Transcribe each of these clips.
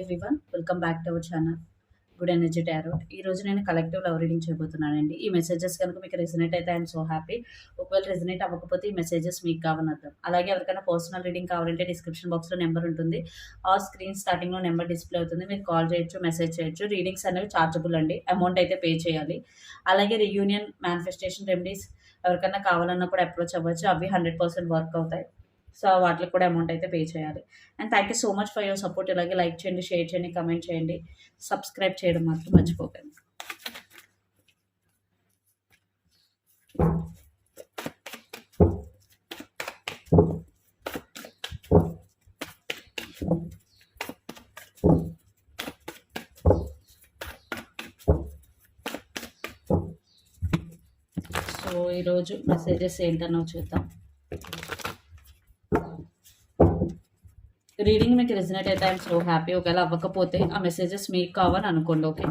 Everyone welcome back to our channel good energy tarot ఈ రోజు నేను కలెక్టివ్ లవ్ రీడింగ్ చేయబోతున్నానండి. ఈ మెసేజెస్ కనుక మీకు రెసినేట్ అయితే ఐఎమ్ సో హ్యాపీ ఒకవేళ రెసినేట్ అవ్వకపోతే ఈ మెసేజెస్ మీకు కావాలని అర్థం అలాగే ఎవరికైనా పర్సనల్ రీడింగ్ కావాలంటే డిస్క్రిప్షన్ బాక్స్లో నెంబర్ ఉంటుంది. ఆ స్క్రీన్ స్టార్టింగ్లో నెంబర్ డిస్ప్లే అవుతుంది. మీరు కాల్ చేయొచ్చు మెసేజ్ చేయొచ్చు. రీడింగ్స్ అనేవి చార్జబుల్ అండి. అమౌంట్ అయితే పే చేయాలి. అలాగే రియూనియన్ మేనిఫెస్టేషన్ రెమెడీస్ ఎవరికైనా కావాలన్నా కూడా అప్రోచ్ అవ్వచ్చు. అవి హండ్రెడ్ పర్సెంట్ వర్క్ అవుతాయి. సో వాటికి కూడా అమౌంట్ అయితే పే చేయాలి. And thank you so much for your support ఇలాగే లైక్ చేయండి షేర్ చేయండి కమెంట్ చేయండి. సబ్స్క్రైబ్ చేయడం మాత్రం మర్చిపోకండి. సో ఈరోజు మెసేజెస్ ఏంటనో చూద్దాం. రీడింగ్ మీకు రిజనేట్ అయితే ఐఎమ్ సో హ్యాపీ. ఒకవేళ అవ్వకపోతే ఆ మెసేజెస్ మీకు కావాలని అనుకోండి ఓకే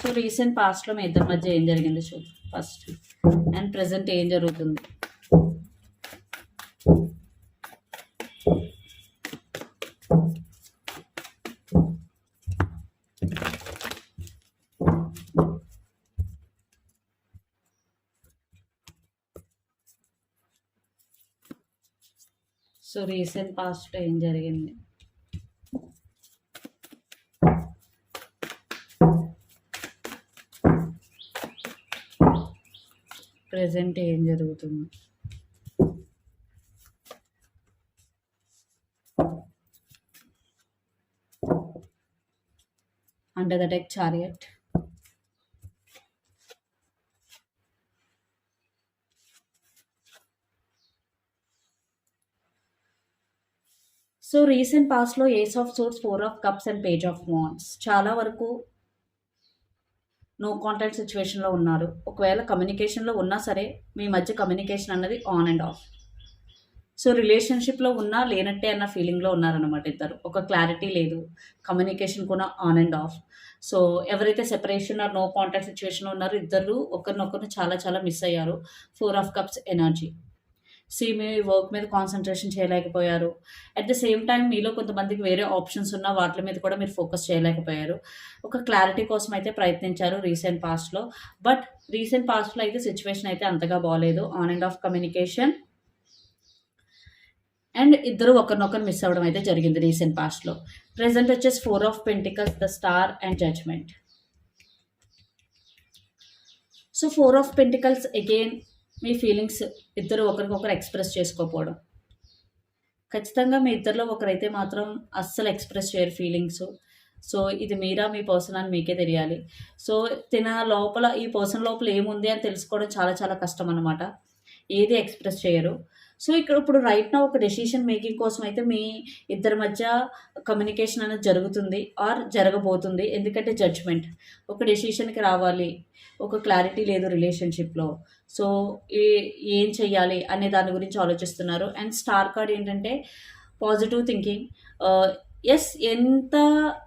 సో రీసెంట్ పాస్ట్లో మీ ఇద్దరి మధ్య ఏం జరిగింది? చూద్దాం ఫస్ట్ అండ్ ప్రజెంట్ ఏం జరుగుతుంది? సో రీసెంట్ పాస్ట్ ఏం జరిగింది? ప్రజెంట్ ఏం జరుగుతుంది? Under the tech chariot so recent పాస్ట్లో ace of swords four of cups and page of wands చాలా వరకు నో కాంటాక్ట్ సిచ్యువేషన్లో ఉన్నారు. ఒకవేళ కమ్యూనికేషన్లో ఉన్నా సరే మీ మధ్య కమ్యూనికేషన్ అన్నది ఆన్ అండ్ ఆఫ్ సో రిలేషన్షిప్లో ఉన్నా లేనట్టే అన్న ఫీలింగ్లో ఉన్నారనమాట ఇద్దరు. ఒక క్లారిటీ లేదు. కమ్యూనికేషన్ కూడా ఆన్ అండ్ ఆఫ్ సో ఎవరైతే సెపరేషన్ ఆర్ నో కాంటాక్ట్ సిచ్యువేషన్లో ఉన్నారో ఇద్దరు ఒకరినొకరు చాలా చాలా మిస్ అయ్యారు. Four of cups energy see me work మీద కాన్సన్ట్రేషన్ చేయలేకపోయారు. అట్ ద సేమ్ టైం మీలో కొంతమందికి వేరే ఆప్షన్స్ ఉన్న వాటి మీద కూడా మీరు ఫోకస్ చేయలేకపోయారు. ఒక క్లారిటీ కోసం అయితే ప్రయత్నించారు రీసెంట్ పాస్ట్లో బట్ రీసెంట్ పాస్ట్లో అయితే సిచ్యువేషన్ అయితే అంతగా బాగాలేదు on and off communication and ఇద్దరు ఒకరినొకరు మిస్ అవ్వడం అయితే జరిగింది రీసెంట్ పాస్ట్లో ప్రజెంట్ వచ్చేసి four of pentacles the star and judgement so four of pentacles again me feelings ఇద్దరు ఒకరికొకరు ఎక్స్ప్రెస్ చేసుకోకపోవడం. ఖచ్చితంగా మీ ఇద్దరిలో ఒకరైతే మాత్రం అస్సలు ఎక్స్ప్రెస్ చేయరు ఫీలింగ్స్. సో ఇది మీరా మీ పర్సన్ అని మీకే తెలియాలి. సో తిన లోపల ఈ పర్సన్ లోపల ఏముంది అని తెలుసుకోవడం చాలా చాలా కష్టం అనమాట ఏది ఎక్స్ప్రెస్ చేయరు. సో ఇక్కడ ఇప్పుడు రైట్ నా ఒక డెసిషన్ మేకింగ్ కోసం అయితే మీ ఇద్దరి మధ్య కమ్యూనికేషన్ అనేది జరుగుతుంది ఆర్ జరగబోతుంది. ఎందుకంటే జడ్జ్మెంట్ ఒక డెసిషన్కి రావాలి. ఒక క్లారిటీ లేదు రిలేషన్షిప్లో సో ఏ ఏం చెయ్యాలి అనే దాని గురించి ఆలోచిస్తున్నారు. అండ్ స్టార్ కార్డ్ ఏంటంటే పాజిటివ్ థింకింగ్ ఎస్ ఎంత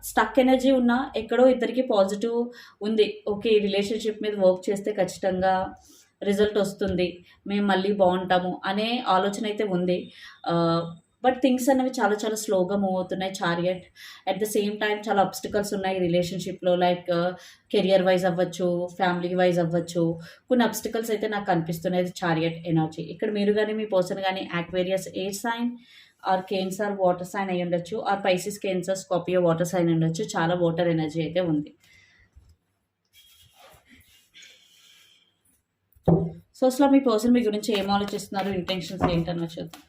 స్టక్ ఎనర్జీ ఉన్నా ఎక్కడో ఇద్దరికి పాజిటివ్ ఉంది. ఓకే రిలేషన్షిప్ మీద వర్క్ చేస్తే ఖచ్చితంగా రిజల్ట్ వస్తుంది మేము మళ్ళీ బాగుంటాము అనే ఆలోచన అయితే ఉంది. బట్ థింగ్స్ అనేవి చాలా చాలా స్లోగా మూవ్ అవుతున్నాయి chariot at. The same time చాలా అబ్స్టికల్స్ ఉన్నాయి రిలేషన్షిప్లో లైక్ కెరియర్ వైజ్ అవ్వచ్చు ఫ్యామిలీ వైజ్ అవ్వచ్చు. కొన్ని అబ్స్టికల్స్ అయితే నాకు కనిపిస్తున్నాయి చారియట్ ఎనర్జీ ఇక్కడ మీరు కానీ మీ పర్సన్ కానీ Aquarius a sign or Cancer water sign అయి ఉండొచ్చు or Pisces Cancer Scorpio water sign ఉండొచ్చు చాలా వాటర్ ఎనర్జీ అయితే ఉంది. సో అసలు మీ పర్సన్ మీ గురించి ఏం ఆలోచిస్తున్నారు? ఇంటెన్షన్స్ ఏంటన్నా చూద్దాం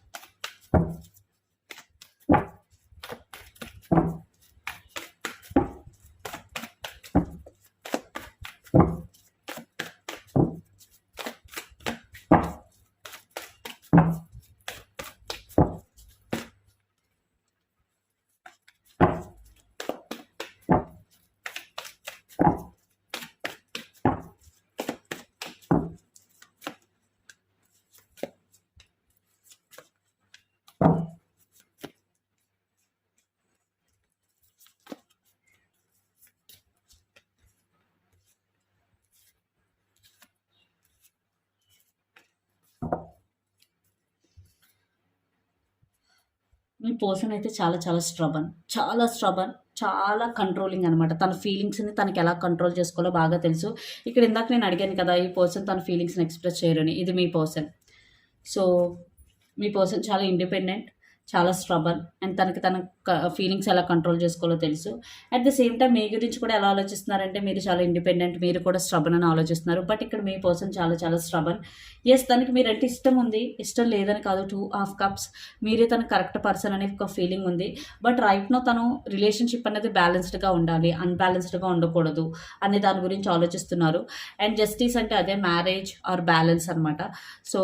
మీ పర్సన్ అయితే చాలా చాలా స్ట్రబన్ చాలా స్ట్రబన్ చాలా కంట్రోలింగ్ అనమాట తన ఫీలింగ్స్ని తనకి ఎలా కంట్రోల్ చేసుకోవాలో బాగా తెలుసు. ఇక్కడ ఇందాక నేను అడిగాను కదా ఈ పర్సన్ తన ఫీలింగ్స్ని ఎక్స్ప్రెస్ చేయరని. ఇది మీ పర్సన్ సో మీ పర్సన్ చాలా ఇండిపెండెంట్ చాలా స్ట్రబన్ అండ్ తనకి తన ఫీలింగ్స్ ఎలా కంట్రోల్ చేసుకోవాలో తెలుసు. అట్ ద సేమ్ టైం మీ గురించి కూడా ఎలా ఆలోచిస్తున్నారంటే మీరు చాలా ఇండిపెండెంట్ మీరు కూడా స్ట్రబన్ అని ఆలోచిస్తున్నారు. బట్ ఇక్కడ మీ పర్సన్ చాలా చాలా స్ట్రబన్ ఎస్ తనకి మీరంటే ఇష్టం ఉంది. ఇష్టం లేదని కాదు టూ హాఫ్ కప్స్ మీరే తన కరెక్ట్ పర్సన్ అనే ఒక ఫీలింగ్ ఉంది. బట్ రైట్నో తను రిలేషన్షిప్ అనేది బ్యాలెన్స్డ్గా ఉండాలి. అన్బ్యాలెన్స్డ్గా ఉండకూడదు అనే దాని గురించి ఆలోచిస్తున్నారు. అండ్ జస్టిస్ అంటే అదే మ్యారేజ్ ఆర్ బ్యాలెన్స్ అనమాట సో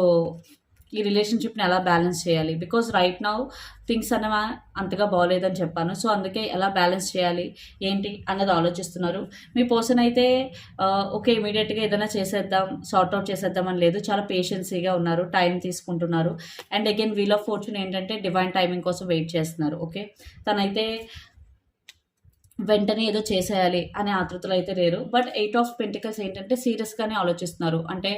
ఈ రిలేషన్షిప్ని ఎలా బ్యాలెన్స్ చేయాలి? బికాజ్ రైట్ నౌ థింగ్స్ అనేవా అంతగా బాగోలేదని చెప్పాను. సో అందుకే ఎలా బ్యాలెన్స్ చేయాలి? ఏంటి? అన్నది ఆలోచిస్తున్నారు. మీ పర్సన్ అయితే ఓకే ఇమీడియట్గా ఏదైనా చేసేద్దాం సార్ట్ అవుట్ చేసేద్దాం అని లేదు. చాలా పేషెన్సీగా ఉన్నారు టైం తీసుకుంటున్నారు. And again wheel of fortune ఏంటంటే డివైన్ టైమింగ్ కోసం వెయిట్ చేస్తున్నారు ఓకే తనైతే వెంటనే ఏదో చేసేయాలి అనే ఆతృతలు అయితే లేరు. బట్ ఎయిట్ ఆఫ్ పెంటికల్స్ ఏంటంటే సీరియస్గానే ఆలోచిస్తున్నారు. అంటే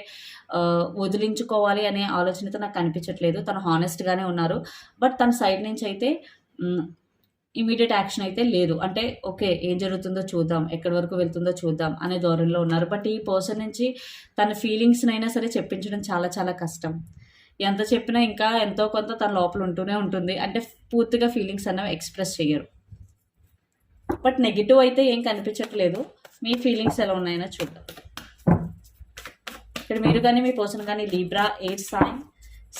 వదిలించుకోవాలి అనే ఆలోచన అయితే నాకు కనిపించట్లేదు తను హానెస్ట్గానే ఉన్నారు. బట్ తన సైడ్ నుంచి అయితే ఇమీడియట్ యాక్షన్ అయితే లేదు. అంటే ఓకే ఏం జరుగుతుందో చూద్దాం ఎక్కడి వరకు వెళ్తుందో చూద్దాం అనే ధోరణిలో ఉన్నారు. బట్ ఈ పర్సన్ నుంచి తన ఫీలింగ్స్నైనా సరే చెప్పించడం చాలా చాలా కష్టం. ఎంత చెప్పినా ఇంకా ఎంతో కొంత తన లోపల ఉంటూనే ఉంటుంది. అంటే పూర్తిగా ఫీలింగ్స్ అనేవి ఎక్స్ప్రెస్ చేయరు బట్ నెగిటివ్ అయితే ఏం కనిపించట్లేదు. మీ ఫీలింగ్స్ ఎలా ఉన్నాయో చూద్దాం. ఇక్కడ మీరు కానీ మీ పర్సన్ కానీ Libra air sign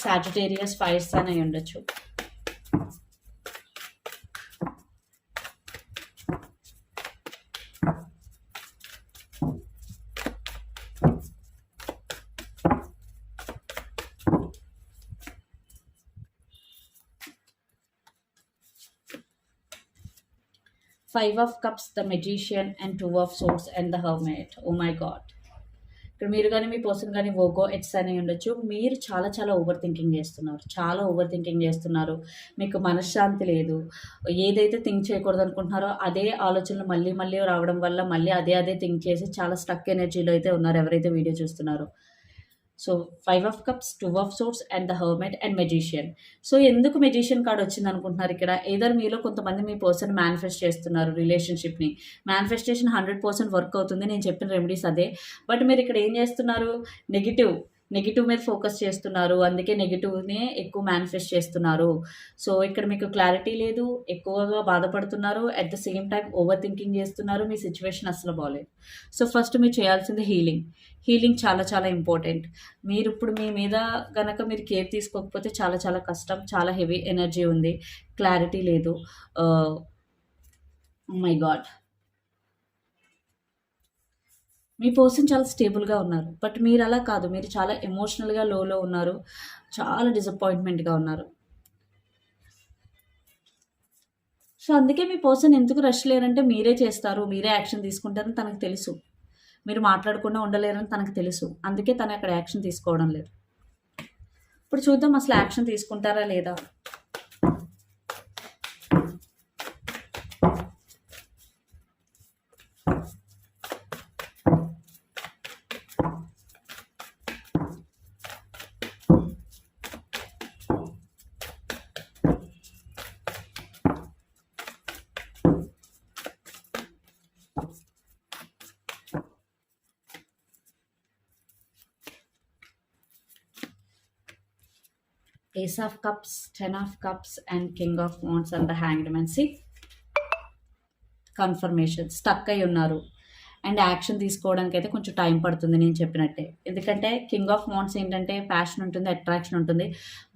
Sagittarius fire sign అయి ఉండొచ్చు. Five of cups the magician and two of swords and the hermit oh my God ఇక్కడ మీరు కానీ మీ పర్సన్ కానీ ఓకో ఎట్స్ అని ఉండొచ్చు. మీరు చాలా చాలా ఓవర్ థింకింగ్ చేస్తున్నారు. చాలా ఓవర్ థింకింగ్ చేస్తున్నారు. మీకు మనశ్శాంతి లేదు. ఏదైతే థింక్ చేయకూడదు అనుకుంటున్నారో అదే ఆలోచనలు మళ్ళీ మళ్ళీ రావడం వల్ల మళ్ళీ అదే అదే థింక్ చేసి చాలా స్టక్ ఎనర్జీలో అయితే ఉన్నారు ఎవరైతే వీడియో చూస్తున్నారో. So five of cups two of swords and the hermit and magician so ఎందుకు మెజిషియన్ కార్డ్ వచ్చింది అనుకుంటున్నారు ఇక్కడ? ఏదర్ మీలో కొంతమంది మీ పర్సన్ మేనిఫెస్ట్ చేస్తున్నారు రిలేషన్షిప్ని మేనిఫెస్టేషన్ హండ్రెడ్ పర్సెంట్ వర్క్ అవుతుంది. నేను చెప్పిన రెమెడీస్ అదే. బట్ మీరు ఇక్కడ ఏం చేస్తున్నారు? నెగిటివ్ నెగిటివ్ మీద ఫోకస్ చేస్తున్నారు. అందుకే నెగిటివ్నే ఎక్కువ మేనిఫెస్ట్ చేస్తున్నారు. సో ఇక్కడ మీకు క్లారిటీ లేదు. ఎక్కువగా బాధపడుతున్నారు. At the same time overthinking చేస్తున్నారు. మీ సిచ్యువేషన్ అసలు బాగాలేదు సో ఫస్ట్ మీరు చేయాల్సింది హీలింగ్ హీలింగ్ చాలా చాలా ఇంపార్టెంట్ మీరు ఇప్పుడు మీ మీద కనుక మీరు కేర్ తీసుకోకపోతే చాలా చాలా కష్టం. చాలా హెవీ ఎనర్జీ ఉంది. క్లారిటీ లేదు. Uh, oh మై గాడ్ మీ పర్సన్ చాలా స్టేబుల్గా ఉన్నారు. బట్ మీరు అలా కాదు. మీరు చాలా ఎమోషనల్గా లోలో ఉన్నారు. చాలా డిసప్పాయింట్మెంట్గా ఉన్నారు. సో అందుకే మీ పర్సన్ ఎందుకు రష్ లేరంటే మీరే చేస్తారు. మీరే యాక్షన్ తీసుకుంటారని తనకు తెలుసు. మీరు మాట్లాడకుండా ఉండలేరని తనకు తెలుసు. అందుకే తను అక్కడ యాక్షన్ తీసుకోవడం లేదు. ఇప్పుడు చూద్దాం అసలు యాక్షన్ తీసుకుంటారా లేదా? Ace of cups ten of cups and king of wands and the hanged man see? Confirmation stuck అయి ఉన్నారు. అండ్ యాక్షన్ తీసుకోవడానికి అయితే కొంచెం టైం పడుతుంది నేను చెప్పినట్టే. ఎందుకంటే కింగ్ ఆఫ్ మోన్స్ ఏంటంటే ప్యాషన్ ఉంటుంది అట్రాక్షన్ ఉంటుంది.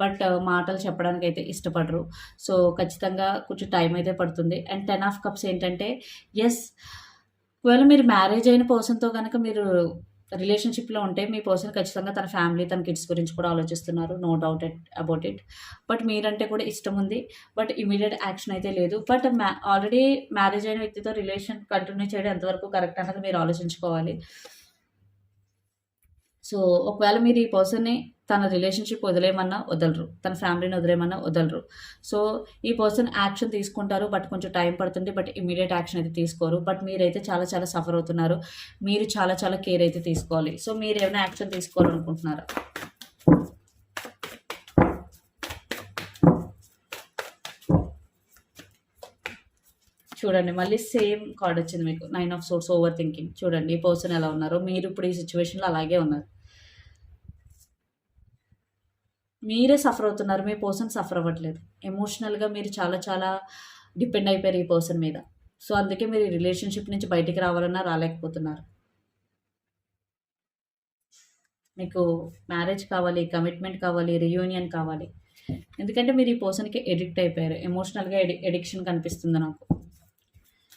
బట్ uh, మాటలు చెప్పడానికి అయితే ఇష్టపడరు. సో ఖచ్చితంగా కొంచెం టైం అయితే పడుతుంది. అండ్ టెన్ ఆఫ్ కప్స్ ఏంటంటే ఎస్ ఒకవేళ మీరు మ్యారేజ్ అయిన పర్సన్తో కనుక మీరు రిలేషన్షిప్లో ఉంటే మీ పర్సన్ ఖచ్చితంగా తన ఫ్యామిలీ తన కిడ్స్ గురించి కూడా ఆలోచిస్తున్నారు. No doubt at about it. But మీరంటే కూడా ఇష్టం ఉంది. బట్ ఇమీడియట్ యాక్షన్ అయితే లేదు. బట్ మ్యా ఆల్రెడీ మ్యారేజ్ అయిన వ్యక్తితో రిలేషన్ కంటిన్యూ చేయడం ఎంతవరకు కరెక్ట్ అన్నది మీరు ఆలోచించుకోవాలి. సో ఒకవేళ మీరు ఈ పర్సన్ని తన రిలేషన్షిప్ వదిలేయమన్నా వదలరు. తన ఫ్యామిలీని వదిలేయమన్నా వదలరు. సో ఈ పర్సన్ యాక్షన్ తీసుకుంటారు. బట్ కొంచెం టైం పడుతుంది. బట్ ఇమీడియట్ యాక్షన్ అయితే తీసుకోరు. బట్ మీరైతే చాలా చాలా సఫర్ అవుతున్నారు. మీరు చాలా చాలా కేర్ అయితే తీసుకోవాలి. సో మీరు ఏమైనా యాక్షన్ తీసుకోవాలనుకుంటున్నారా? చూడండి. మళ్ళీ సేమ్ కార్డ్ వచ్చింది మీకు. Nine of swords overthinking. చూడండి. ఈ పర్సన్ ఎలా ఉన్నారో? మీరు ఇప్పుడు ఈ సిచ్యువేషన్లో అలాగే ఉన్నారు. మీరే సఫర్ అవుతున్నారు మీ పర్సన్ సఫర్ అవ్వట్లేదు. ఎమోషనల్గా మీరు చాలా చాలా డిపెండ్ అయిపోయారు ఈ పర్సన్ మీద. సో అందుకే మీరు ఈ రిలేషన్షిప్ నుంచి బయటికి రావాలన్నా రాలేకపోతున్నారు. మీకు మ్యారేజ్ కావాలి కమిట్మెంట్ కావాలి రియూనియన్ కావాలి. ఎందుకంటే మీరు ఈ పర్సన్కి ఎడిక్ట్ అయిపోయారు. ఎమోషనల్గా ఎడి ఎడిక్షన్ కనిపిస్తుంది నాకు.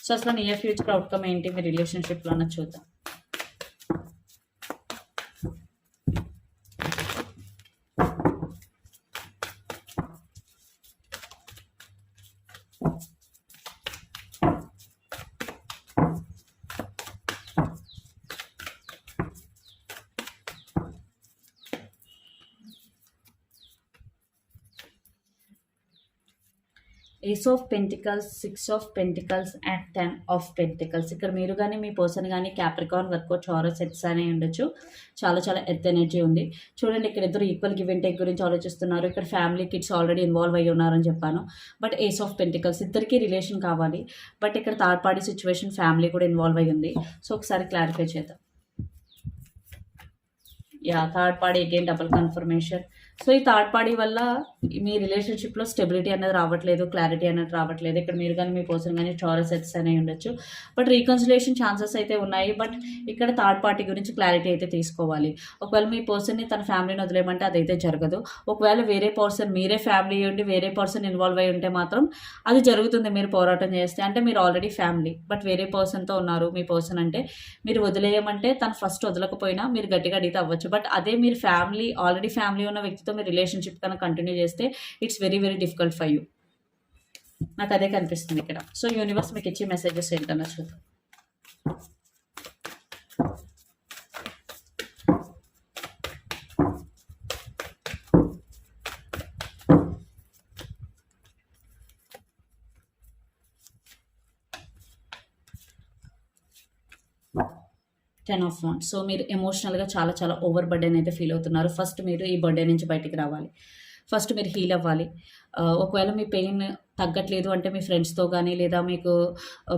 సో అసలు నియర్ ఫ్యూచర్ అవుట్కమ్ ఏంటి? మీ రిలేషన్షిప్లో అన్న చూద్దాం. Ace of pentacles six of pentacles and ten of pentacles ఇక్కడ మీరు కానీ మీ పర్సన్ కానీ క్యాప్రికాన్ వర్క్ చారస్ సెట్స్ అనే ఉండొచ్చు. చాలా చాలా ఎర్త్ ఎనర్జీ ఉంది. చూడండి ఇక్కడ ఇద్దరు ఈక్వల్ గివ్ అండ్ టేక్ గురించి ఆలోచిస్తున్నారు. ఇక్కడ ఫ్యామిలీ కిడ్స్ ఆల్రెడీ ఇన్వాల్వ్ అయ్యి ఉన్నారని చెప్పాను. బట్ ఏస్ ఆఫ్ పెంటికల్స్ ఇద్దరికి రిలేషన్ కావాలి. బట్ ఇక్కడ థర్డ్ పార్టీ సిచ్యువేషన్ ఫ్యామిలీ కూడా ఇన్వాల్వ్ అయ్యి ఉంది. సో ఒకసారి క్లారిఫై చేద్దాం. Yeah third party again double confirmation. So ఈ థర్డ్ పార్టీ వల్ల మీ రిలేషన్షిప్లో స్టెబిలిటీ అనేది రావట్లేదు క్లారిటీ అనేది రావట్లేదు. ఇక్కడ మీరు కానీ మీ పర్సన్ కానీ చారస్ సెట్స్ అనేవి ఉండొచ్చు. బట్ రీకన్సిలేషన్ ఛాన్సెస్ అయితే ఉన్నాయి. బట్ ఇక్కడ థర్డ్ పార్టీ గురించి క్లారిటీ అయితే తీసుకోవాలి. ఒకవేళ మీ పర్సన్ని తన ఫ్యామిలీని వదిలేయమంటే అదైతే జరగదు. ఒకవేళ వేరే పర్సన్ మీరే ఫ్యామిలీ ఉండి వేరే పర్సన్ ఇన్వాల్వ్ అయి ఉంటే మాత్రం అది జరుగుతుంది మీరు పోరాటం చేస్తే. అంటే మీరు ఆల్రెడీ ఫ్యామిలీ బట్ వేరే పర్సన్తో ఉన్నారు మీ పర్సన్ అంటే మీరు వదిలేయమంటే తను ఫస్ట్ వదలకపోయినా మీరు గట్టిగా అడిగితే అవ్వచ్చు. బట్ అదే మీరు ఫ్యామిలీ ఆల్రెడీ ఫ్యామిలీ ఉన్న వ్యక్తితో మీరు రిలేషన్షిప్ కనుక కంటిన్యూ చేస్తే it's very very difficult for you. నాకు అదే కనిపిస్తుంది ఇక్కడ. సో యూనివర్స్ మీకు ఇచ్చే మెసేజెస్ ఏంటన్నా చూద్దాం. Ten of one. సో మీరు ఎమోషనల్గా చాలా చాలా ఓవర్ బర్డెన్ అయితే ఫీల్ అవుతున్నారు. ఫస్ట్ మీరు ఈ బర్త్డే నుంచి బయటికి రావాలి. ఫస్ట్ మీరు హీల్ అవ్వాలి. ఒకవేళ మీ పెయిన్ తగ్గట్లేదు అంటే మీ ఫ్రెండ్స్తో కానీ లేదా మీకు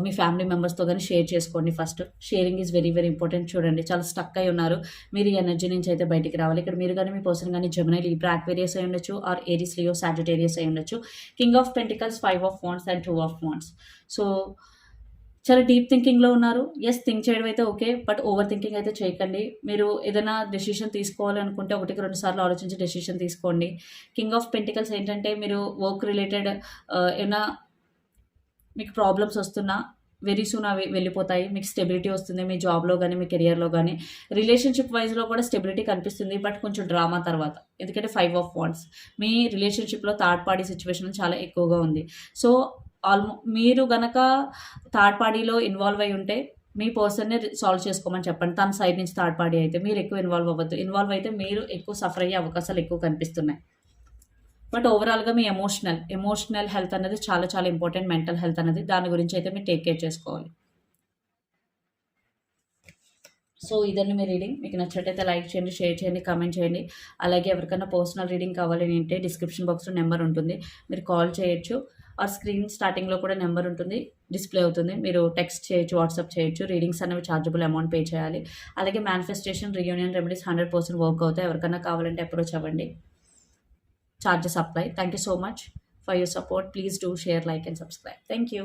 మీ ఫ్యామిలీ మెంబర్స్తో కానీ షేర్ చేసుకోండి first sharing is very very important చూడండి చాలా స్టక్ అయి ఉన్నారు. మీరు ఈ ఎనర్జీ నుంచి అయితే బయటికి రావాలి. ఇక్కడ మీరు కానీ మీ పర్సన్ కానీ జమినై లీబ్రా యాక్వేరియస్ అయి ఉండొచ్చు ఆర్ ఏరిస్ లియో సాజిటేరియస్ అయి ఉండొచ్చు. King of pentacles five of wands and two of wands so చాలా డీప్ థింకింగ్లో ఉన్నారు. ఎస్ థింక్ చేయడం అయితే ఓకే బట్ ఓవర్ థింకింగ్ అయితే చేయకండి. మీరు ఏదైనా డెసిషన్ తీసుకోవాలనుకుంటే ఒకటికి రెండు సార్లు ఆలోచించి డెసిషన్ తీసుకోండి. కింగ్ ఆఫ్ పెంటికల్స్ ఏంటంటే మీరు వర్క్ రిలేటెడ్ ఏమైనా మీకు ప్రాబ్లమ్స్ వస్తున్నా వెరీ సూన్ అవి వెళ్ళిపోతాయి. మీకు స్టెబిలిటీ వస్తుంది మీ జాబ్లో కానీ మీ కెరియర్లో కానీ రిలేషన్షిప్ వైజ్లో కూడా స్టెబిలిటీ కనిపిస్తుంది బట్ కొంచెం డ్రామా తర్వాత. ఎందుకంటే ఫైవ్ ఆఫ్ వాంట్స్ మీ రిలేషన్షిప్లో థర్డ్ పార్టీ సిచ్యువేషన్ చాలా ఎక్కువగా ఉంది. సో ఆల్మో మీరు గనక థర్డ్ పార్టీలో ఇన్వాల్వ్ అయి ఉంటే మీ పర్సన్ని సాల్వ్ చేసుకోమని చెప్పండి. తన సైడ్ నుంచి థర్డ్ పార్టీ అయితే మీరు ఎక్కువ ఇన్వాల్వ్ అవ్వద్దు. ఇన్వాల్వ్ అయితే మీరు ఎక్కువ సఫర్ అయ్యే అవకాశాలు ఎక్కువ కనిపిస్తున్నాయి. బట్ ఓవరాల్గా మీ ఎమోషనల్ ఎమోషనల్ హెల్త్ అనేది చాలా చాలా ఇంపార్టెంట్ మెంటల్ హెల్త్ అనేది దాని గురించి అయితే మీరు టేక్ కేర్ చేసుకోవాలి. సో ఇదండి మీ రీడింగ్. మీకు నచ్చినట్టయితే లైక్ చేయండి షేర్ చేయండి కామెంట్ చేయండి. అలాగే ఎవరికైనా పర్సనల్ రీడింగ్ కావాలి అంటే డిస్క్రిప్షన్ బాక్స్లో నెంబర్ ఉంటుంది. మీరు కాల్ చేయొచ్చు. ఆర్ స్క్రీన్ స్టార్టింగ్లో కూడా నెంబర్ ఉంటుంది డిస్ప్లే అవుతుంది. మీరు టెక్స్ట్ చేయొచ్చు వాట్సాప్ చేయొచ్చు. రీడింగ్స్ అనేవి ఛార్జబుల్ అమౌంట్ పే చేయాలి. అలాగే manifestation reunion remedies hundred percent work అవుతాయి. ఎవరికైనా కావాలంటే అప్రోచ్ అవ్వండి. Charges apply thank you so much for your support please do share like and subscribe thank you